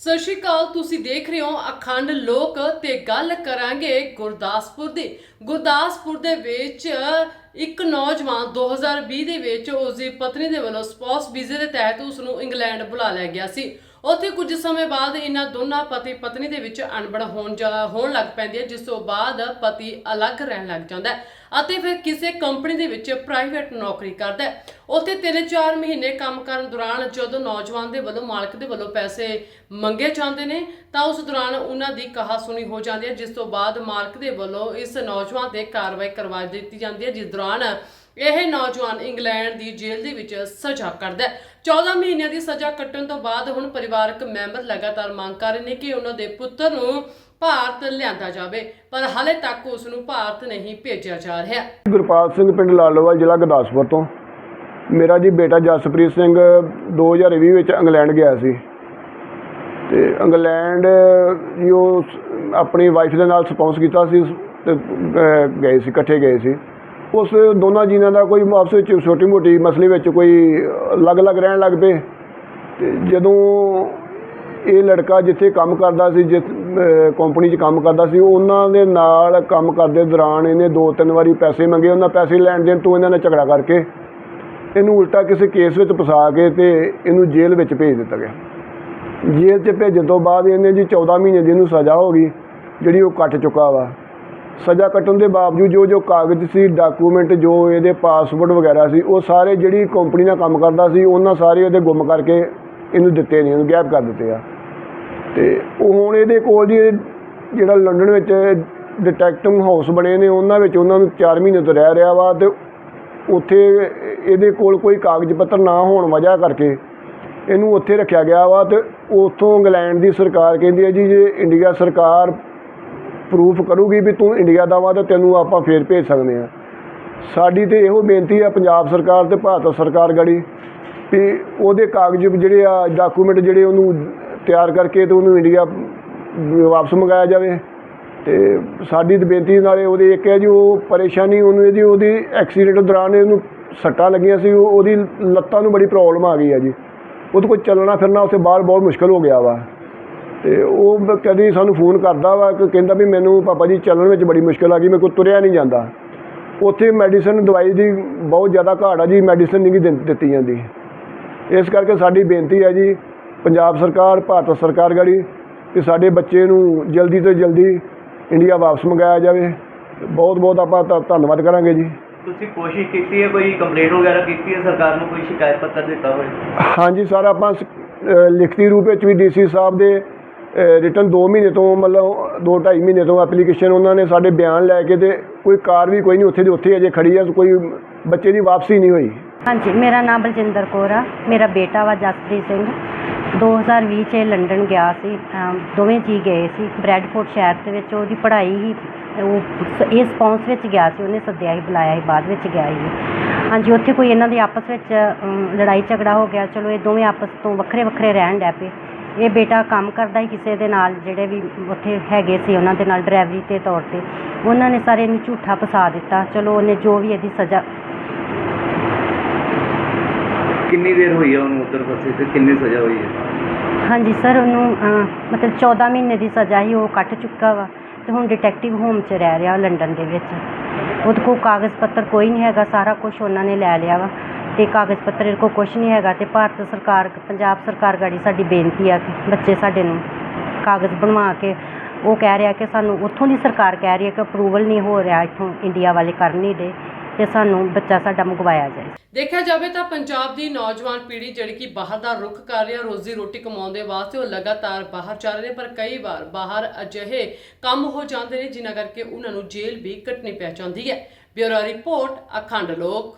ਸਤਿ ਸ਼੍ਰੀ ਅਕਾਲ, ਤੁਸੀਂ ਦੇਖ ਰਹੇ ਹੋ ਅਖੰਡ ਲੋਕ ਤੇ ਗੱਲ ਕਰਾਂਗੇ ਗੁਰਦਾਸਪੁਰ ਦੀ। ਗੁਰਦਾਸਪੁਰ ਦੇ ਵਿੱਚ ਇੱਕ ਨੌਜਵਾਨ 2020 ਦੇ ਵਿੱਚ ਉਸ ਦੀ ਪਤਨੀ ਦੇ ਵੱਲੋਂ ਸਪੌਸ ਵੀਜ਼ੇ ਦੇ ਤਹਿਤ ਉਸ ਨੂੰ ਇੰਗਲੈਂਡ ਬੁਲਾ ਲਿਆ ਗਿਆ ਸੀ। ਉੱਥੇ ਕੁਝ ਸਮੇਂ ਬਾਅਦ ਇਹਨਾਂ ਦੋਨਾਂ ਪਤੀ ਪਤਨੀ ਦੇ ਵਿੱਚ ਅਣਬਣ ਹੋਣ ਜਾ- ਹੋਣ ਲੱਗ ਪੈਂਦੀ ਹੈ, ਜਿਸ ਤੋਂ ਬਾਅਦ ਪਤੀ ਅਲੱਗ ਰਹਿਣ ਲੱਗ ਜਾਂਦਾ ਹੈ ਅਤੇ ਫਿਰ ਕਿਸੇ ਕੰਪਨੀ ਦੇ ਵਿੱਚ ਪ੍ਰਾਈਵੇਟ ਨੌਕਰੀ ਕਰਦਾ ਹੈ। ਉੱਥੇ 3-4 ਮਹੀਨੇ ਕੰਮ ਕਰਨ ਦੌਰਾਨ ਜਦੋਂ ਨੌਜਵਾਨ ਦੇ ਵੱਲੋਂ, ਮਾਲਕ ਦੇ ਵੱਲੋਂ ਪੈਸੇ ਮੰਗੇ ਜਾਂਦੇ ਨੇ, ਤਾਂ ਉਸ ਦੌਰਾਨ ਉਹਨਾਂ ਦੀ ਕਹਾ ਸੁਣੀ ਹੋ ਜਾਂਦੀ ਹੈ, ਜਿਸ ਤੋਂ ਬਾਅਦ ਮਾਲਕ ਦੇ ਵੱਲੋਂ ਇਸ ਨੌਜਵਾਨ ਤੇ ਕਾਰਵਾਈ ਕਰਵਾ ਦਿੱਤੀ ਜਾਂਦੀ ਹੈ, ਜਿਸ ਦੌਰਾਨ ਇਹ ਨੌਜਵਾਨ ਇੰਗਲੈਂਡ ਦੀ ਜੇਲ੍ਹ ਦੇ ਵਿੱਚ ਸਜ਼ਾ ਕੱਟਦਾ ਹੈ। 14 ਮਹੀਨਿਆਂ ਦੀ ਸਜ਼ਾ ਕੱਟਣ ਤੋਂ ਬਾਅਦ ਹੁਣ ਪਰਿਵਾਰਕ ਮੈਂਬਰ ਲਗਾਤਾਰ ਮੰਗ ਕਰ ਰਹੇ ਨੇ ਕਿ ਉਹਨਾਂ ਦੇ ਪੁੱਤਰ ਨੂੰ ਭਾਰਤ ਲਿਆਂਦਾ ਜਾਵੇ, ਪਰ ਹਾਲੇ ਤੱਕ ਉਸ ਨੂੰ ਭਾਰਤ ਨਹੀਂ ਭੇਜਿਆ ਜਾ ਰਿਹਾ। ਗੁਰਪਾਲ ਸਿੰਘ ਪਿੰਡ ਲਾਲੋਵਾਲ ਜ਼ਿਲ੍ਹਾ ਗੁਰਦਾਸਪੁਰ ਤੋਂ। ਮੇਰਾ ਜੀ ਬੇਟਾ ਜਸਪ੍ਰੀਤ ਸਿੰਘ 2020 ਵਿੱਚ ਇੰਗਲੈਂਡ ਗਿਆ ਸੀ। ਤੇ ਇੰਗਲੈਂਡ ਜੀ ਆਪਣੀ ਵਾਈਫ ਦੇ ਨਾਲ ਸਪੌਂਸ ਕੀਤਾ ਸੀ ਤੇ ਗਏ ਸੀ, ਇਕੱਠੇ ਗਏ ਸੀ। ਉਸ ਦੋਨਾਂ ਜੀਨਾਂ ਦਾ ਕੋਈ ਆਪਸ ਵਿੱਚ ਛੋਟੀ ਮੋਟੀ ਮਸਲੇ ਵਿੱਚ ਕੋਈ ਅਲੱਗ-ਅਲੱਗ ਰਹਿਣ ਲੱਗ ਪਏ। ਤੇ ਜਦੋਂ ਇਹ ਲੜਕਾ ਜਿੱਥੇ ਕੰਮ ਕਰਦਾ ਸੀ ਜਿਸ ਕੰਪਨੀ 'ਚ ਕੰਮ ਕਰਦਾ ਸੀ, ਉਹਨਾਂ ਦੇ ਨਾਲ ਕੰਮ ਕਰਦੇ ਦੌਰਾਨ ਇਹਨੇ ਦੋ ਤਿੰਨ ਵਾਰੀ ਪੈਸੇ ਮੰਗੇ, ਉਹਨਾਂ ਪੈਸੇ ਲੈਣ ਦੇਣ ਤੋਂ ਇਹਨਾਂ ਨੇ ਝਗੜਾ ਕਰਕੇ ਇਹਨੂੰ ਉਲਟਾ ਕਿਸੇ ਕੇਸ ਵਿੱਚ ਫਸਾ ਕੇ ਤੇ ਇਹਨੂੰ ਜੇਲ੍ਹ ਵਿੱਚ ਭੇਜ ਦਿੱਤਾ ਗਿਆ। ਜੇਲ੍ਹ 'ਚ ਭੇਜਣ ਤੋਂ ਬਾਅਦ ਇਹਨੇ ਜੀ 14 ਮਹੀਨੇ ਦੀ ਇਹਨੂੰ ਸਜ਼ਾ ਹੋ ਗਈ, ਜਿਹੜੀ ਉਹ ਕੱਟ ਚੁੱਕਾ ਵਾ। ਸਜ਼ਾ ਕੱਟਣ ਦੇ ਬਾਵਜੂਦ ਜੋ ਜੋ ਕਾਗਜ਼ ਸੀ ਡਾਕੂਮੈਂਟ ਜੋ ਇਹਦੇ ਪਾਸਪੋਰਟ ਵਗੈਰਾ ਸੀ, ਉਹ ਸਾਰੇ ਜਿਹੜੀ ਕੰਪਨੀ ਨਾਲ ਕੰਮ ਕਰਦਾ ਸੀ, ਉਹਨਾਂ ਸਾਰੇ ਉਹਦੇ ਗੁੰਮ ਕਰਕੇ ਇਹਨੂੰ ਦਿੱਤੇ ਨਹੀਂ, ਇਹਨੂੰ ਗਾਇਬ ਕਰ ਦਿੱਤੇ ਆ। ਤੇ ਉਹ ਹੁਣ ਇਹਦੇ ਕੋਲ ਜੀ ਜਿਹੜਾ ਲੰਡਨ ਵਿੱਚ ਡਿਟੈਕਟਿਵ ਹਾਊਸ ਬਣੇ ਨੇ, ਉਹਨਾਂ ਵਿੱਚ ਉਹਨਾਂ ਨੂੰ 4 ਮਹੀਨੇ ਤੋਂ ਰਹਿ ਰਿਹਾ ਵਾ ਤੇ ਉੱਥੇ ਇਹਦੇ ਕੋਲ ਕੋਈ ਕਾਗਜ਼ ਪੱਤਰ ਨਾ ਹੋਣ ਵਜ੍ਹਾ ਕਰਕੇ ਇਹਨੂੰ ਉੱਥੇ ਰੱਖਿਆ ਗਿਆ ਵਾ ਤੇ ਉੱਥੋਂ ਇੰਗਲੈਂਡ ਦੀ ਸਰਕਾਰ ਕਹਿੰਦੀ ਹੈ ਜੀ, ਜੇ ਇੰਡੀਆ ਸਰਕਾਰ ਪ੍ਰੂਫ ਕਰੂਗੀ ਵੀ ਤੂੰ ਇੰਡੀਆ ਦਾ ਵਾ ਤਾਂ ਤੈਨੂੰ ਆਪਾਂ ਫੇਰ ਭੇਜ ਸਕਦੇ ਆ ਸਾਡੀ ਤੇ ਇਹੋ ਬੇਨਤੀ ਆ ਪੰਜਾਬ ਸਰਕਾਰ ਤੇ ਭਾਰਤ ਸਰਕਾਰ ਗੜੀ ਵੀ ਉਹਦੇ ਕਾਗਜ਼ ਜਿਹੜੇ ਆ ਡਾਕੂਮੈਂਟ ਜਿਹੜੇ ਉਹਨੂੰ ਤਿਆਰ ਕਰਕੇ ਤੇ ਉਹਨੂੰ ਇੰਡੀਆ ਵਾਪਸ ਮੰਗਾਇਆ ਜਾਵੇ। ਤੇ ਸਾਡੀ ਤਾਂ ਬੇਨਤੀ ਨਾਲੇ ਉਹਦੇ ਇੱਕ ਹੈ ਜੀ, ਉਹ ਪਰੇਸ਼ਾਨੀ ਉਹਨੂੰ ਇਹਦੀ, ਉਹਦੀ ਐਕਸੀਡੈਂਟ ਦੌਰਾਨ ਇਹਨੂੰ ਸੱਟਾਂ ਲੱਗੀਆਂ ਸੀ ਉਹਦੀ ਲੱਤਾਂ ਨੂੰ ਬੜੀ ਪ੍ਰੋਬਲਮ ਆ ਗਈ ਆ ਜੀ। ਉਹਦੇ ਕੋਲ ਚੱਲਣਾ ਫਿਰਨਾ ਉੱਥੇ ਬਾਹਰ ਬਹੁਤ ਮੁਸ਼ਕਲ ਹੋ ਗਿਆ ਵਾ। ਤੇ ਉਹ ਕਦੀ ਸਾਨੂੰ ਫੋਨ ਕਰਦਾ ਵਾ ਕਿ ਕਹਿੰਦਾ ਵੀ ਮੈਨੂੰ ਪਾਪਾ ਜੀ ਚੱਲਣ ਵਿੱਚ ਬੜੀ ਮੁਸ਼ਕਲ ਆ ਗਈ ਮੇਰੇ ਕੋਲ ਤੁਰਿਆ ਨਹੀਂ ਜਾਂਦਾ। ਉੱਥੇ ਮੈਡੀਸਨ ਦਵਾਈ ਦੀ ਬਹੁਤ ਜ਼ਿਆਦਾ ਘਾਟ ਆ ਜੀ ਮੈਡੀਸਨ ਨਹੀਂ ਦਿੰ- ਦਿੱਤੀ ਜਾਂਦੀ। ਇਸ ਕਰਕੇ ਸਾਡੀ ਬੇਨਤੀ ਹੈ ਜੀ ਪੰਜਾਬ ਸਰਕਾਰ ਭਾਰਤ ਸਰਕਾਰ ਗੜੀ ਕਿ ਸਾਡੇ ਬੱਚੇ ਨੂੰ ਜਲਦੀ ਤੋਂ ਜਲਦੀ ਇੰਡੀਆ ਵਾਪਸ ਮੰਗਾਇਆ ਜਾਵੇ। ਬਹੁਤ ਬਹੁਤ ਆਪਾਂ ਧ- ਧੰਨਵਾਦ ਕਰਾਂਗੇ ਜੀ। ਤੁਸੀਂ ਕੋਸ਼ਿਸ਼ ਕੀਤੀ ਹੈ ਕੋਈ ਕੰਪਲੇਂਟ ਵਗੈਰਾ ਕੀਤੀ ਹੈ ਸਰਕਾਰ ਨੂੰ ਕੋਈ ਸ਼ਿਕਾਇਤ ਪੱਤਰ ਦਿੱਤਾ ਹੋਵੇ? ਹਾਂਜੀ ਸਰ ਆਪਾਂ ਸ- ਅ, ਲਿਖਤੀ ਰੂਪ ਵਿੱਚ ਵੀ ਡੀਸੀ ਸਾਹਿਬ ਦੇ ਰਿਟਰਨ 2 ਮਹੀਨੇ ਤੋਂ, ਮਤਲਬ 2 2.5 ਮਹੀਨੇ ਤੋਂ ਐਪਲੀਕੇਸ਼ਨ ਉਹਨਾਂ ਨੇ ਸਾਡੇ ਬਿਆਨ ਲੈ ਕੇ ਤੇ ਕੋਈ ਕਾਰ ਵੀ ਕੋਈ ਨਹੀਂ ਉੱਥੇ ਦੀ ਉੱਥੇ ਅਜੇ ਖੜੀ ਆ, ਕੋਈ ਬੱਚੇ ਦੀ ਵਾਪਸੀ ਨਹੀਂ ਹੋਈ। ਹਾਂਜੀ, ਮੇਰਾ ਨਾਮ ਬਲਜਿੰਦਰ ਕੌਰ ਆ। ਮੇਰਾ ਬੇਟਾ ਵਾ ਜਸਪ੍ਰੀਤ ਸਿੰਘ। 2020 ਚ ਇਹ ਲੰਡਨ ਗਿਆ ਸੀ। ਦੋਵੇਂ ਜੀ ਗਏ ਸੀ ਬ੍ਰੈਡਫੋਰਡ ਸ਼ਹਿਰ ਦੇ ਵਿੱਚ। ਉਹਦੀ ਪੜ੍ਹਾਈ ਹੀ, ਉਹ ਇਸ ਇਹ ਵਿੱਚ ਗਿਆ ਸੀ। ਉਹਨੇ ਸੱਦਿਆ ਹੀ ਬੁਲਾਇਆ ਸੀ, ਬਾਅਦ ਵਿੱਚ ਗਿਆ ਸੀ। ਹਾਂਜੀ, ਉੱਥੇ ਕੋਈ ਇਹਨਾਂ ਦੇ ਆਪਸ ਵਿੱਚ ਲੜਾਈ ਝਗੜਾ ਹੋ ਗਿਆ। ਚਲੋ, ਇਹ ਦੋਵੇਂ ਆਪਸ ਤੋਂ ਵੱਖਰੇ ਵੱਖਰੇ ਰਹਿਣ ਲੱਗ ਪਏ। ਇਹ ਬੇਟਾ ਕੰਮ ਕਰਦਾ ਹੀ ਕਿਸੇ ਦੇ ਨਾਲ ਜਿਹੜੇ ਵੀ ਉੱਥੇ ਹੈਗੇ ਸੀ ਉਹਨਾਂ ਦੇ ਨਾਲ ਡਰਾਈਵਰੀ ਦੇ ਤੌਰ ਤੇ। ਉਹਨਾਂ ਨੇ ਸਾਰੇ ਇਹਨੂੰ ਝੂਠਾ ਫਸਾ ਦਿੱਤਾ। ਚਲੋ ਉਹਨੇ ਜੋ ਵੀ ਇਹਦੀ ਸਜ਼ਾ ਕਿੰਨੀ ਦੇਰ ਹੋਈ ਹੈ ਉਹਨੂੰ ਉੱਧਰ ਫਸੇ ਤੇ ਕਿੰਨੀ ਸਜ਼ਾ ਹੋਈ ਹੈ? ਹਾਂਜੀ ਸਰ ਉਹਨੂੰ ਅਹ, ਮਤਲਬ 14 ਮਹੀਨੇ ਦੀ ਸਜ਼ਾ ਹੀ ਉਹ ਕੱਟ ਚੁੱਕਾ ਵਾ ਤੇ ਹੁਣ ਡਿਟੈਕਟਿਵ ਹੋਮ 'ਚ ਰਹਿ ਰਿਹਾ ਲੰਡਨ ਦੇ ਵਿੱਚ। ਉਹਦੇ ਕੋਲ ਕਾਗਜ਼ ਪੱਤਰ ਕੋਈ ਨਹੀਂ ਹੈਗਾ ਸਾਰਾ ਕੁਝ ਉਹਨਾਂ ਨੇ ਲੈ ਲਿਆ ਵਾ। ਅਤੇ ਕਾਗਜ਼ ਪੱਤਰ, ਇਹਦੇ ਕੋਲ ਕੁਛ ਨਹੀਂ ਹੈਗਾ ਅਤੇ ਭਾਰਤ ਸਰਕਾਰ, ਪੰਜਾਬ ਸਰਕਾਰ ਗਾੜੀ ਸਾਡੀ ਬੇਨਤੀ ਆ ਕਿ ਬੱਚੇ ਸਾਡੇ ਨੂੰ ਕਾਗਜ਼ ਬਣਵਾ ਕੇ ਉਹ ਕਹਿ ਰਿਹਾ ਕਿ ਸਾਨੂੰ ਉੱਥੋਂ ਦੀ ਸਰਕਾਰ ਕਹਿ ਰਹੀ ਹੈ ਕਿ ਅਪਰੂਵਲ ਨਹੀਂ ਹੋ ਰਿਹਾ ਇੱਥੋਂ ਇੰਡੀਆ ਵਾਲੇ ਕਰ ਨਹੀਂ ਦੇ ਤੇ ਸਾਨੂੰ ਬੱਚਾ ਸਾਡਾ ਮੰਗਵਾਇਆ ਜਾਏ। ਦੇਖਿਆ ਜਾਵੇ ਤਾਂ ਪੰਜਾਬ ਦੀ ਨੌਜਵਾਨ ਪੀੜ੍ਹੀ ਜਿਹੜੀ ਕਿ ਬਾਹਰ ਦਾ ਰੁਖ ਕਰ ਰਹੀ ਹੈ ਰੋਜ਼ੀ ਰੋਟੀ ਕਮਾਉਣ ਦੇ ਵਾਸਤੇ ਉਹ ਲਗਾਤਾਰ ਬਾਹਰ ਜਾ ਰਹੇ ਨੇ, ਪਰ ਕਈ ਵਾਰ ਬਾਹਰ ਅਜਿਹੇ ਕੰਮ ਹੋ ਜਾਂਦੇ ਨੇ ਜਿਨ੍ਹਾਂ ਕਰਕੇ ਉਹਨਾਂ ਨੂੰ ਜੇਲ੍ਹ ਵੀ ਕੱਟਣੀ ਪੈ ਜਾਂਦੀ ਹੈ। ਬਿਊਰੋ ਰਿਪੋਰਟ, ਅਖੰਡ ਲੋਕ।